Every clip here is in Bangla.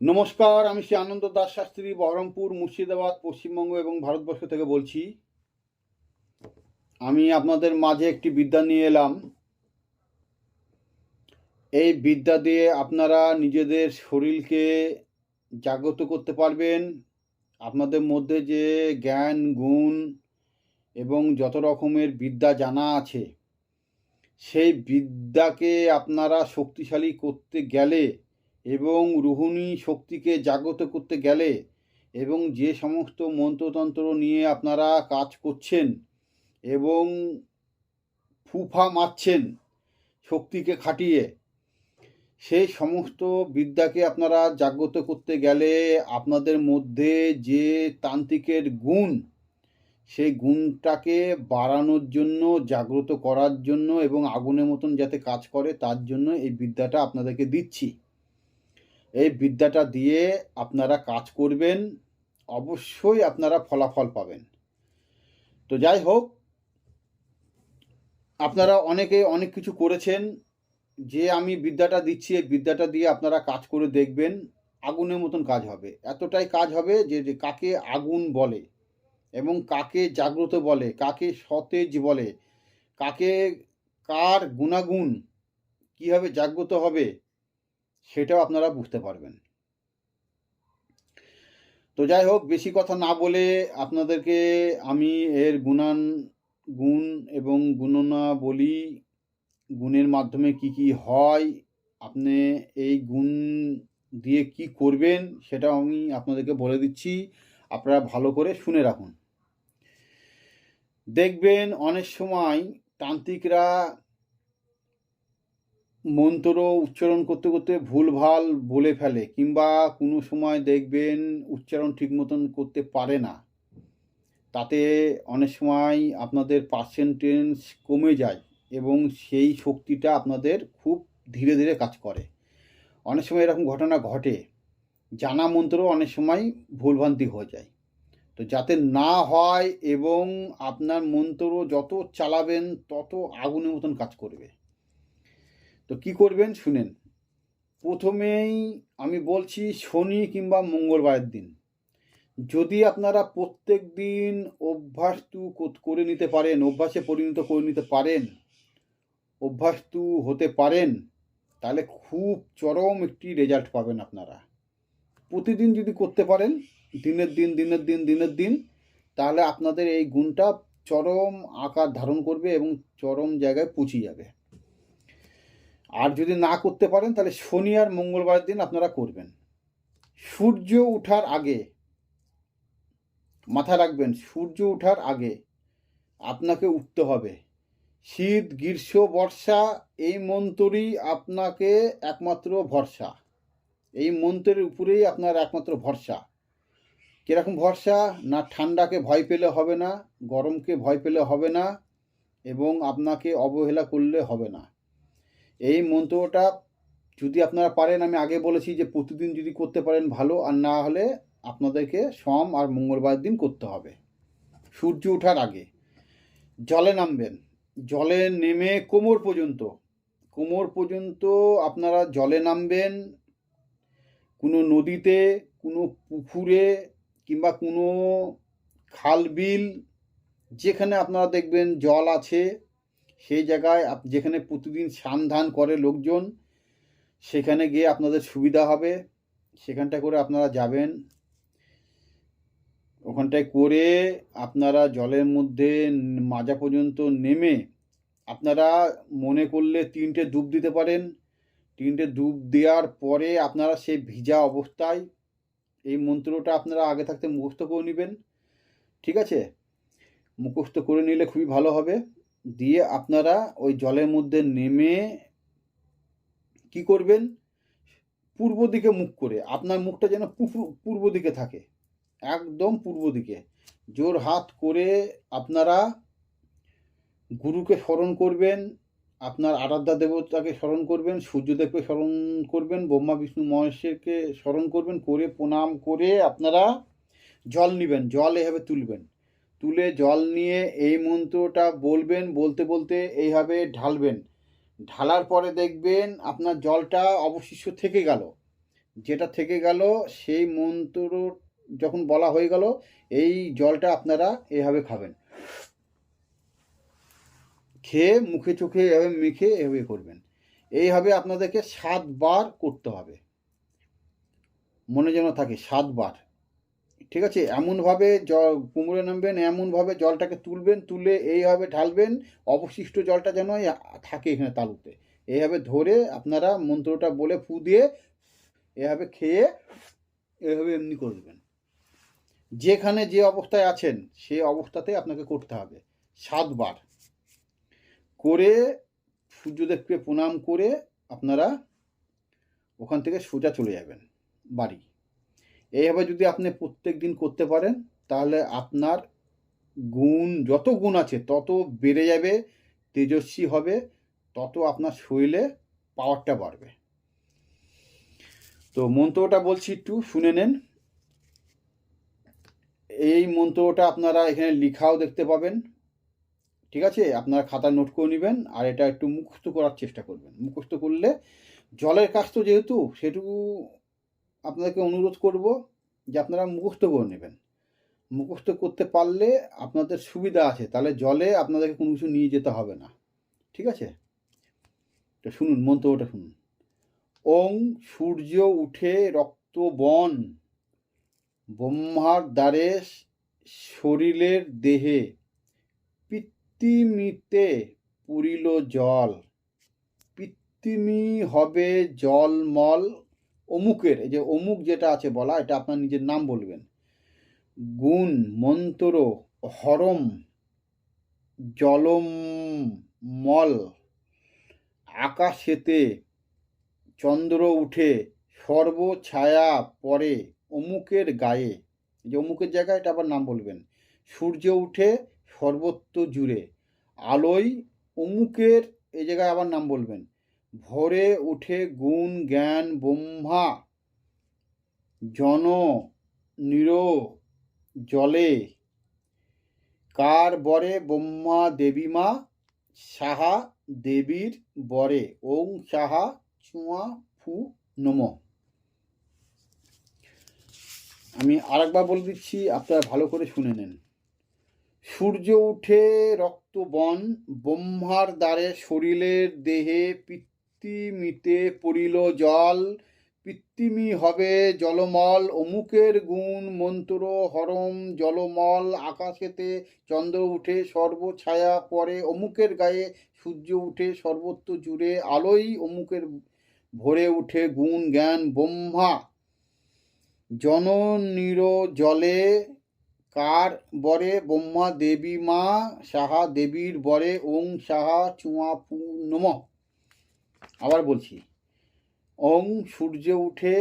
নমস্কার, আমি শ্রী আনন্দ দাস শাস্ত্রী, বহরমপুর, মুর্শিদাবাদ, পশ্চিমবঙ্গ এবং ভারতবর্ষ থেকে বলছি। আমি আপনাদের মাঝে একটি বিদ্যা নিয়ে এলাম। এই বিদ্যা দিয়ে আপনারা নিজেদের শরীরকে জাগ্রত করতে পারবেন। আপনাদের মধ্যে যে জ্ঞান, গুণ এবং যত রকমের বিদ্যা জানা আছে, সেই বিদ্যাকে আপনারা শক্তিশালী করতে গেলে এবং রুহুনি শক্তিকে জাগ্রত করতে গেলে এবং যে সমস্ত মন্ত্রতন্ত্র নিয়ে আপনারা কাজ করছেন এবং ফুফা মারছেন শক্তিকে খাটিয়ে, সেই সমস্ত বিদ্যাকে আপনারা জাগ্রত করতে গেলে আপনাদের মধ্যে যে তান্ত্রিকের গুণ, সেই গুণটাকে বাড়ানোর জন্য, জাগ্রত করার জন্য এবং আগুনের মতন যাতে কাজ করে, তার জন্য এই বিদ্যাটা আপনাদেরকে দিচ্ছি। এই বিদ্যাটা দিয়ে আপনারা কাজ করবেন, অবশ্যই আপনারা ফলাফল পাবেন। তো যাই হোক, আপনারা অনেকে অনেক কিছু করেছেন, যে আমি বিদ্যাটা দিচ্ছি, এই বিদ্যাটা দিয়ে আপনারা কাজ করে দেখবেন, আগুনের মতন কাজ হবে। এতটাই কাজ হবে যে কাকে আগুন বলে এবং কাকে জাগ্রত বলে, কাকে সতেজ বলে, কাকে কার গুণাগুণ কীভাবে জাগ্রত হবে সেটাও আপনারা বুঝতে পারবেন। তো যাই হোক, বেশি কথা না বলে আপনাদেরকে আমি এর গুণান, গুণ এবং গুণনা বলি গুণের মাধ্যমে কি কি হয়, আপনি এই গুণ দিয়ে কি করবেন সেটা আমি আপনাদেরকে বলে দিচ্ছি। আপনারা ভালো করে শুনে রাখুন। দেখবেন অনেক সময় তান্ত্রিকরা মন্ত্র উচ্চারণ করতে করতে ভুলভাল বলে ফেলে, কিংবা কোনো সময় দেখবেন উচ্চারণ ঠিক মতন করতে পারে না। তাতে অনেক সময় আপনাদের পার্সেন্টেজ কমে যায় এবং সেই শক্তিটা আপনাদের খুব ধীরে ধীরে কাজ করে। অনেক সময় এরকম ঘটনা ঘটে, জানা মন্ত্র অনেক সময় ভুলভ্রান্তি হয়ে যায়। তো যাতে না হয় এবং আপনার মন্ত্র যত চালাবেন তত আগুনের মতন কাজ করবে। তো কি করবেন শুনেন। প্রথমেই আমি বলছি শনি কিংবা মঙ্গলবারের দিন। যদি আপনারা প্রত্যেক দিন অভ্যাস্তু কো- করে নিতে পারেন, অভ্যাসে পরিণত করে নিতে পারেন অভ্যাস্তু হতে পারেন, তাহলে খুব চরম একটি রেজাল্ট পাবেন আপনারা। প্রতিদিন যদি করতে পারেন, দিনের দিন দিনের দিন দিনের দিন, তাহলে আপনাদের এই গুণটা চরম আকার ধারণ করবে এবং চরম জায়গায় পৌঁছে যাবে। আর যদি না করতে পারেন, তাহলে শনি আর মঙ্গলবার দিন আপনারা করবেন। সূর্য ওঠার আগে মাথা রাখবেন, সূর্য ওঠার আগে আপনাকে উঠতে হবে। শীত, গ্রীষ্ম, বর্ষা, এই মন্ত্রই আপনাকে একমাত্র ভরসা। এই মন্ত্রের উপরেই আপনার একমাত্র ভরসা। কীরকম ভরসা? না ঠান্ডাকে ভয় পেলে হবে না, গরমকে ভয় পেলে হবে না, এবং আপনাকে অবহেলা করলে হবে না। এই মন্ত্রটা যদি আপনারা পারেন, আমি আগে বলেছি যে প্রতিদিন যদি করতে পারেন ভালো, আর না হলে আপনাদেরকে সোম আর মঙ্গলবার দিন করতে হবে। সূর্য ওঠার আগে। জলে নামবেন। জলে নেমে কোমর পর্যন্ত। কোমর পর্যন্ত আপনারা জলে নামবেন। কোনো নদীতে, কোনো পুকুরে কিংবা কোনো খাল বিল, যেখানে আপনারা দেখবেন জল আছে সেই জায়গায় যেখানে প্রতিদিন স্নান ধান করে লোকজন, সেখানে গিয়ে আপনাদের সুবিধা হবে। সেখানটা করে আপনারা যাবেন। ওখানটায় করে আপনারা জলের মধ্যে মাজা পর্যন্ত নেমে আপনারা মনে করলে তিনটে ডুব দিতে পারেন। তিনটে ডুব দেওয়ার পরে আপনারা সেই ভিজা অবস্থায় এই মন্ত্রটা আপনারা আগে থাকতে মুখস্থ করে নেবেন। ঠিক আছে? মুখস্থ করে নিলে খুবই ভালো হবে। দিয়ে আপনারা ওই জলের মধ্যে নেমে কি করবেন? পূর্ব দিকে মুখ করে, আপনার মুখটা যেন পূর্ব দিকে থাকে, একদম পূর্ব দিকে। জোর হাত করে আপনারা গুরুকে স্মরণ করবেন, আপনার আরাধ্যা দেবতাকে স্মরণ করবেন, সূর্যদেবকে স্মরণ করবেন, ব্রহ্মা, বিষ্ণু, মহেশ্বরকে স্মরণ করবেন, করে প্রণাম করে আপনারা জল নেবেন, জল এভাবে তুলবেন। তুলে জল নিয়ে এই মন্ত্রটা বলবেন, বলতে বলতে এইভাবে ঢালবেন। ঢালার পরে দেখবেন আপনার জলটা অবশিষ্ট থেকে গেল। যেটা থেকে গেল, সেই মন্ত্র যখন বলা হয়ে গেল, এই জলটা আপনারা এভাবে খাবেন। খেয়ে মুখে চোখে এভাবে মেখে এভাবে করবেন। এইভাবে আপনাদেরকে সাতবার করতে হবে। মনে যেন থাকে, সাতবার। ঠিক আছে? এমনভাবে জল কুমড়ে নামবেন, এমনভাবে জলটাকে তুলবেন, তুলে এইভাবে ঢালবেন, অবশিষ্ট জলটা যেন থাকে এখানে তালুতে। এইভাবে ধরে আপনারা মন্ত্রটা বলে ফু দিয়ে এভাবে খেয়ে এভাবে এমনি করে দেবেন। যেখানে যে অবস্থায় আছেন সেই অবস্থাতে আপনাকে করতে হবে। সাতবার করে সূর্যদেবকে প্রণাম করে আপনারা ওখান থেকে সোজা চলে যাবেন বাড়ি। এইভাবে যদি আপনি প্রত্যেক দিন করতে পারেন, তাহলে আপনার গুণ, যত গুণ আছে, তত বেড়ে যাবে, তেজস্বী হবে, তত আপনার শরীরে পাওয়ারটা বাড়বে। তো মন্ত্রটা বলছি একটু, শুনে নেন। এই মন্ত্রটা আপনারা এখানে লিখাও দেখতে পাবেন। ঠিক আছে? আপনারা খাতা নোট করে নেবেন, আর এটা একটু মুখস্থ করার চেষ্টা করবেন। মুখস্থ করলে জলের কাজ তো যেহেতু, সেটুকু আপনাদেরকে অনুরোধ করব যে আপনারা মুখস্থ করে নেবেন। মুখস্থ করতে পারলে আপনাদের সুবিধা আছে, তাহলে জলে আপনাদেরকে কোনো কিছু নিয়ে যেতে হবে না। ঠিক আছে? তো শুনুন মন্ত্রটা শুনুন। ওং সূর্য উঠে রক্ত বন, ব্রহ্মার দ্বারে শরীরের দেহে পিত্তিমিতে পুরিল জল। পিত্তিমি হবে জলমল অমুকের, এই যে অমুক যেটা আছে বলা, এটা আপনার নিজের নাম বলবেন। গুণ, মন্ত্র, হরম, জলম, মল, আকাশেতে চন্দ্র উঠে, সর্ব ছায়া পরে অমুকের গায়ে। যে অমুকের জায়গায় এটা আবার নাম বলবেন। সূর্য উঠে, সর্বত্র জুড়ে। আলোয় অমুকের, এই জায়গায় আবার নাম বলবেন। ভোরে উঠে গুণ, জ্ঞান, ব্রহ্মা, জন, নির, জলে। কার বরে? ব্রহ্মা দেবীমা সাহা দেবীর বরে। ওং সাহা চুয়া ফু নম। আমি আরেকবার বলে দিচ্ছি, আপনারা ভালো করে শুনে নেন। সূর্য উঠে রক্ত বন, ব্রহ্মার দ্বারে শরীরের দেহে পিত্তিমিতে পড়িল জল পিত্তিমি হবে জলমল, অমুকের গুণ মন্ত্র হরম জলমল, আকাশেতে চন্দ্র উঠে সর্ব ছায়া পরে অমুকের গায়ে সূর্য উঠে সর্বত্র জুড়ে, আলোই অমুকের ভরে উঠে গুণ জ্ঞান ব্রহ্মা। জননীর জলে কার বরে? ব্রহ্মা দেবী মা, সাহা দেবীর বরে, ওং সাহা চুয়া পু নম। আবার বলছি, ওং সূর্য উঠে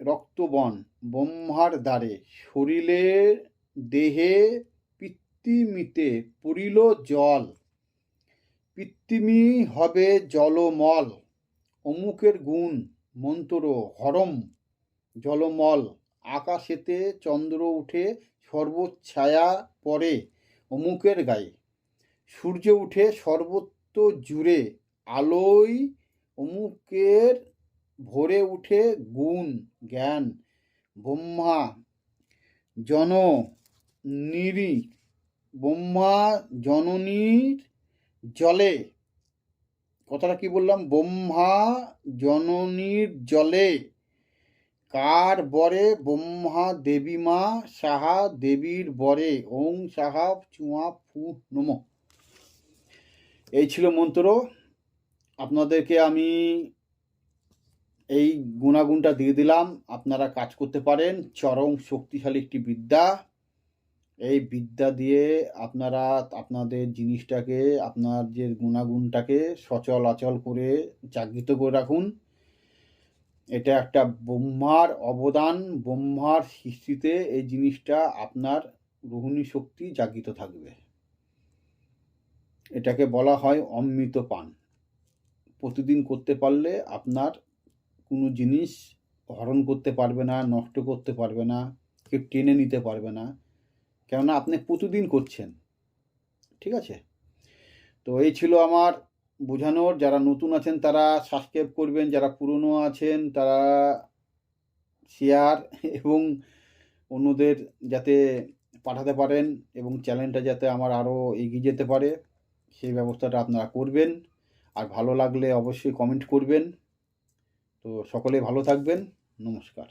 রক্তবন ব্রহ্মার দ্বারে শরীরের দেহে পিত্তিমিতে পুরিল জল, পিত্তিমি হবে জলমল, অমুকের গুণ, মন্ত্র, হরম, জলমল, আকাশেতে চন্দ্র উঠে সর্বছায়া পরে অমুকের গায়ে, সূর্য উঠে সর্বত্র জুড়ে আলোয় অমুকের ভরে উঠে গুণ, জ্ঞান, ব্রহ্মা, জন, নিরি, ব্রহ্মা, জননীর জলে। কথাটা কি বললাম? ব্রহ্মা, জননীর জলে। কার বরে? ব্রহ্মা, দেবী মা, সাহা, দেবীর বরে। ওং সাহা, চুয়া, ফু, নম। এই ছিল মন্ত্র। আপনাদেরকে আমি এই গুণাগুণটা দিয়ে দিলাম। আপনারা কাজ করতে পারেন। চরম শক্তিশালী একটি বিদ্যা। এই বিদ্যা দিয়ে আপনারা আপনাদের জিনিসটাকে, আপনার যে গুণাগুণটাকে সচল অচল করে জাগৃত করে রাখুন। এটা একটা ব্রহ্মার অবদান। ব্রহ্মার সৃষ্টিতে এই জিনিসটা আপনার রোহিণী শক্তি জাগৃত থাকবে। এটাকে বলা হয় অমৃত পান প্রতিদিন করতে পারলে আপনার কোনো জিনিস হরণ করতে পারবে না, নষ্ট করতে পারবে না, কেউ টেনে নিতে পারবে না। কেননা আপনি প্রতিদিন করছেন। ঠিক আছে? তো এই ছিল আমার বোঝানোর। যারা নতুন আছেন তারা সাবস্ক্রাইব করবেন, যারা পুরনো আছেন তারা শেয়ার এবং অন্যদের যাতে পাঠাতে পারেন এবং চ্যানেলটা যাতে আমার আরও এগিয়ে যেতে পারে, সেই ব্যবস্থাটা আপনারা করবেন। আর ভালো লাগলে অবশ্যই কমেন্ট করবেন। তো সকলে ভালো থাকবেন। নমস্কার।